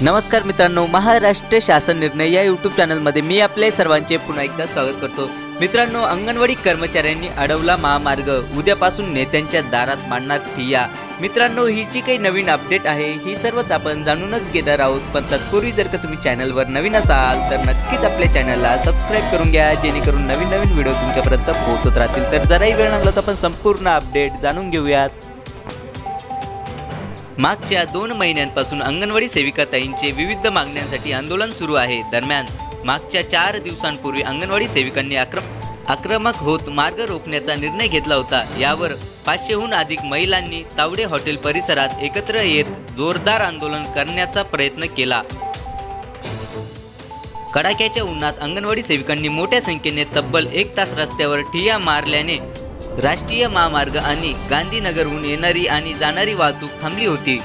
नमस्कार मित्रांनो महाराष्ट्र शासन निर्णय या यूट्यूब चॅनलमध्ये मी आपले सर्वांचे पुन्हा एकदा स्वागत करतो. मित्रांनो अंगणवाडी कर्मचाऱ्यांनी अडवला महामार्ग. उद्यापासून नेत्यांच्या दारात मांडणार ठिया. मित्रांनो ही जी काही नवीन अपडेट आहे ही सर्वच आपण जाणूनच घेणार आहोत. पण तत्पूर्वी जर का तुम्ही चॅनलवर नवीन असाल तर नक्कीच आपल्या चॅनलला सबस्क्राईब करून घ्या जेणेकरून नवीन नवीन व्हिडिओ तुमच्यापर्यंत पोहोचत राहतील. तर जराही वेळ लागला तर आपण संपूर्ण अपडेट जाणून घेऊयात. मागच्या दोन महिन्यांपासून अंगणवाडी सेविकाताईंचे विविध मागण्यांसाठी आंदोलन सुरू आहे. दरम्यान मागच्या चार दिवसांपूर्वी अंगणवाडी सेविकांनी आक्रम आक्रमक होत मार्ग रोखण्याचा निर्णय घेतला होता. यावर पाचशेहून अधिक महिलांनी तावडे हॉटेल परिसरात एकत्र येत जोरदार आंदोलन करण्याचा प्रयत्न केला. कडाक्याच्या उन्हात अंगणवाडी सेविकांनी मोठ्या संख्येने तब्बल एक तास रस्त्यावर ठिया मारल्याने राष्ट्रीय महामार्ग आणि गांधीनगरहून येणारी आणि जाणारी वाहतूक थांबली होती.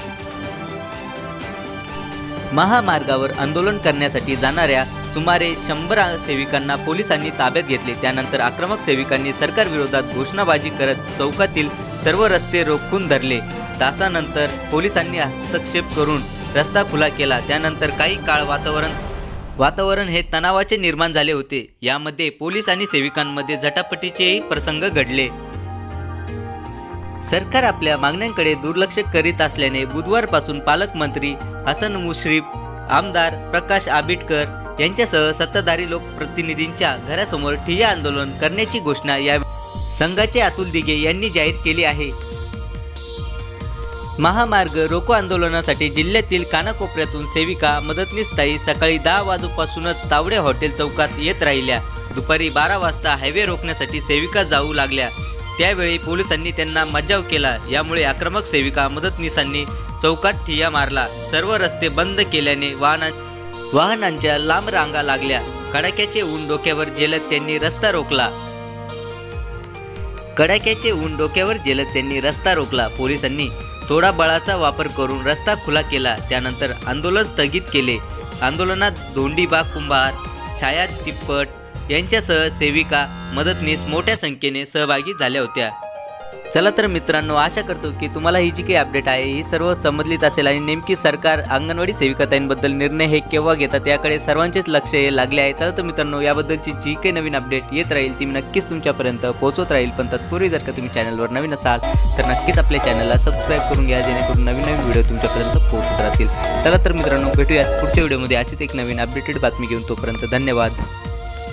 महामार्गावर आंदोलन करण्यासाठी जाणाऱ्या सुमारे शंभर सेविकांना पोलिसांनी ताब्यात घेतले. त्यानंतर आक्रमक सेविकांनी सरकारविरोधात घोषणाबाजी करत चौकातील सर्व रस्ते रोखून धरले. तासानंतर पोलिसांनी हस्तक्षेप करून रस्ता खुला केला. त्यानंतर काही काळ वातावरण वातावरण हे तणावाचे निर्माण झाले होते. यामध्ये पोलीस आणि सेविकांमध्ये झटापटीचेही प्रसंग घडले. सरकार आपल्या मागण्यांकडे दुर्लक्ष करीत असल्याने बुधवारपासून पालकमंत्री हसन मुश्रीफ आमदार प्रकाश आबिटकर यांच्यासह सत्ताधारी लोकप्रतिनिधींच्या घरासमोर ठिय्या आंदोलन करण्याची घोषणा या संघाचे अतुल दिघे यांनी जाहीर केली आहे. महामार्ग रोको आंदोलनासाठी जिल्ह्यातील कानाकोपऱ्यातून सेविका मदतनीस ताई सकाळी दहा वाजूपासूनच तावडे हॉटेल चौकात येत राहिल्या. दुपारी बारा वाजता हायवे रोखण्यासाठी सेविका जाऊ लागल्या. त्यावेळी पोलिसांनी त्यांना मज्जाव केला. यामुळे आक्रमक सेविका मदतनीसांनी चौकात ठिया मारला. सर्व रस्ते बंद केल्याने वाहना वाहनांच्या लांब रांगा लागल्या. कडाक्याचे ऊन डोक्यावर झेलत त्यांनी रस्ता रोखला. कडाक्याचे ऊन डोक्यावर झेलत त्यांनी रस्ता रोखला. पोलिसांनी थोडा बळाचा वापर करून रस्ता खुला केला त्यानंतर आंदोलन स्थगित केले. आंदोलनात धोंडीबा कुंभार छाया तिप्पट यांच्यासह सेविका मदतनीस मोठ्या संख्येने सहभागी झाल्या होत्या. चला तर मित्रांनो आशा करतो की तुम्हाला ही जी काही अपडेट आहे ही सर्व समजलीच असेल आणि नेमकी सरकार अंगणवाडी सेविकाताईंबद्दल निर्णय हे केव्हा घेतात याकडे सर्वांचेच लक्ष हे लागले आहे. चला तर मित्रांनो याबद्दलची जी काही नवीन अपडेट येत राहील ती मी नक्कीच तुमच्यापर्यंत पोहोचत राहील. पण तत्पूर्वी जर का तुम्ही चॅनलवर नवीन असाल तर नक्कीच आपल्या चॅनलला सबस्क्राईब करून घ्या जेणेकरून नवीन नवीन व्हिडिओ तुमच्यापर्यंत पोहोचत राहतील. चला तर मित्रांनो भेटूयात पुढच्या व्हिडिओमध्ये अशीच एक नवीन अपडेटेड बातमी घेऊन. तोपर्यंत धन्यवाद.